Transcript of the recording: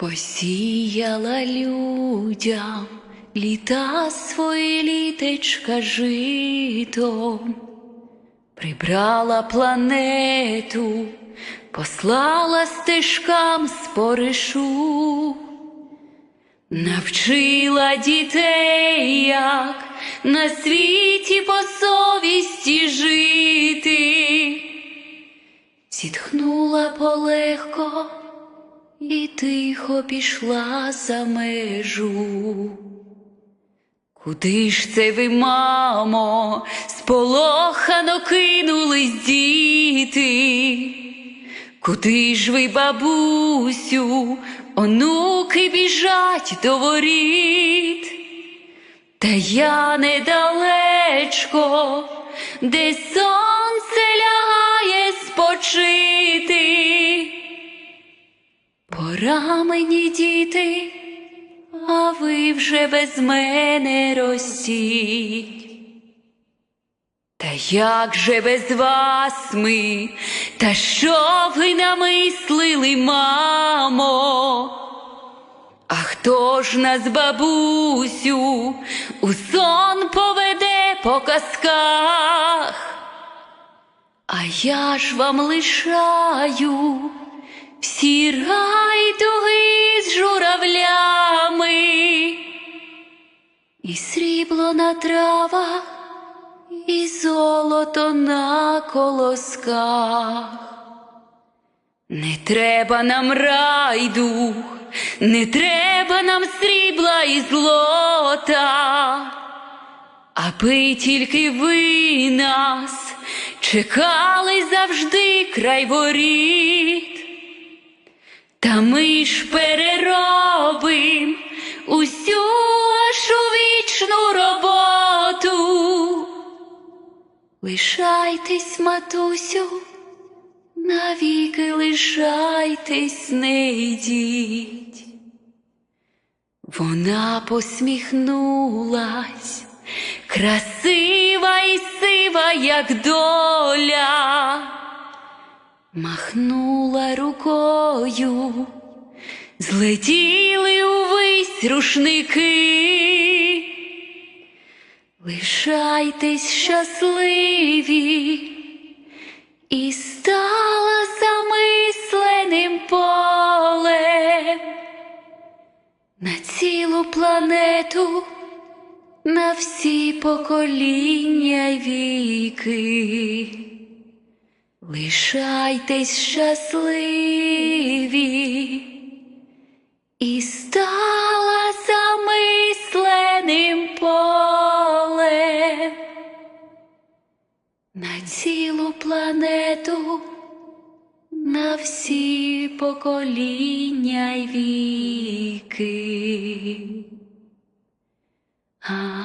Посіяла людям літа свої літечка житом, прибрала планету, послала стежкам споришу, навчила дітей, як на світі по совісті жити, зітхнула полегко і тихо пішла за межу. Куди ж це ви, мамо, сполохано кинулись діти? Куди ж ви, бабусю, онуки біжать до воріт? Та я недалечко, де сонце Пора діти, а ви вже без мене ростіть. Та як же без вас ми, та що ви намислили, мамо? А хто ж нас, бабусю, у сон поведе по казках? А я ж вам лишаю всі райдуги з журавлями, і срібло на травах, і золото на колосках. Не треба нам райдух, не треба нам срібла і злота, аби тільки ви нас чекали завжди край воріт. Та ми ж переробим усю вашу вічну роботу. Лишайтесь, матусю, навіки лишайтесь, не йдіть. Вона посміхнулась, красива і сива, як доля махнула рукою, злетіли увесь рушники. Лишайтесь щасливі і стала замисленим полем на цілу планету, на всі покоління й віки. Лишайтесь щасливі і стала замисленим полем на цілу планету, на всі покоління й віки. А-а-а.